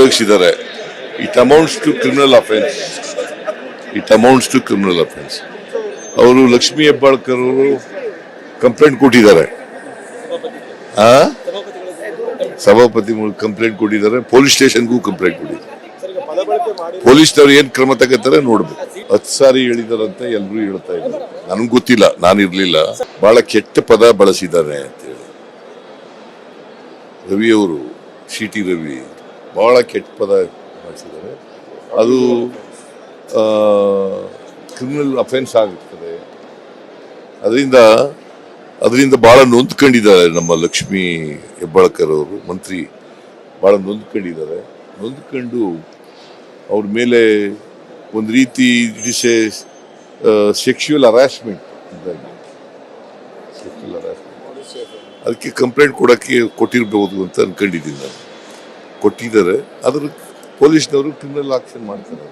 ಉಪಯೋಗಿಸಿದ್ದಾರೆ. It amounts to criminal offence it amounts to criminal offence ಅವರು ಲಕ್ಷ್ಮೀ ಹೆಬ್ಬಾಳ್ಕರ್ ಅವರು complaint ಕೊಟ್ಟಿದ್ದಾರೆ. ಸಭಾಪತಿ ಕಂಪ್ಲೇಂಟ್ ಕೊಟ್ಟಿದ್ದಾರೆ. ಪೊಲೀಸ್ ಸ್ಟೇಷನ್ಗೂ ಕಂಪ್ಲೇಂಟ್ ಕೊಟ್ಟಿದ್ದಾರೆ. ಪೊಲೀಸ್ನವ್ರು ಏನ್ ಕ್ರಮ ತಗೋತಾರೆ ನೋಡ್ಬೇಕು. ಹತ್ತು ಸಾರಿ ಹೇಳಿದಾರಂತೆ ಎಲ್ರು ಹೇಳ್ತಾ ಇದ್ದಾರೆ. ನನ್ಗೆ ಗೊತ್ತಿಲ್ಲ, ನಾನು ಇರ್ಲಿಲ್ಲ. ಬಹಳ ಕೆಟ್ಟ ಪದ ಬಳಸಿದ್ದಾರೆ ಅಂತ ಹೇಳಿ ರವಿ ಅವರು, ಸಿ ಟಿ ರವಿ. ಬಹಳ ಕೆಟ್ಟ ಪದ ಬಳಸಿದ್ದಾರೆ. ಅದು ಕ್ರಿಮಿನಲ್ ಅಫೆನ್ಸ್ ಆಗುತ್ತದೆ ಅದರಿಂದ ಅದರಿಂದ ಭಾಳ ನೊಂದ್ಕೊಂಡಿದ್ದಾರೆ ನಮ್ಮ ಲಕ್ಷ್ಮೀ ಹೆಬ್ಬಾಳ್ಕರ್ ಅವರು ಮಂತ್ರಿ. ಭಾಳ ನೊಂದ್ಕೊಂಡಿದ್ದಾರೆ. ನೊಂದ್ಕೊಂಡು ಅವ್ರ ಮೇಲೆ ಒಂದು ರೀತಿ ಇಸ್ ಎ ಸೆಕ್ಷುವಲ್ ಹರಾಸ್ಮೆಂಟ್ ಇದ್ದಂಗೆ ಸೆಕ್ಷುವಲ್ ಹರಾಸ್ಮೆಂಟ್ ಅದಕ್ಕೆ ಕಂಪ್ಲೇಂಟ್ ಕೊಡೋಕ್ಕೆ ಕೊಟ್ಟಿರ್ಬೋದು ಅಂತ ಅನ್ಕೊಂಡಿದ್ದೀನಿ ನಾನು. ಕೊಟ್ಟಿದ್ದಾರೆ ಅದ್ರ ಪೊಲೀಸ್ನವರು ಕ್ರಿಮಿನಲ್ ಆಕ್ಷನ್ ಮಾಡ್ತಾರೆ.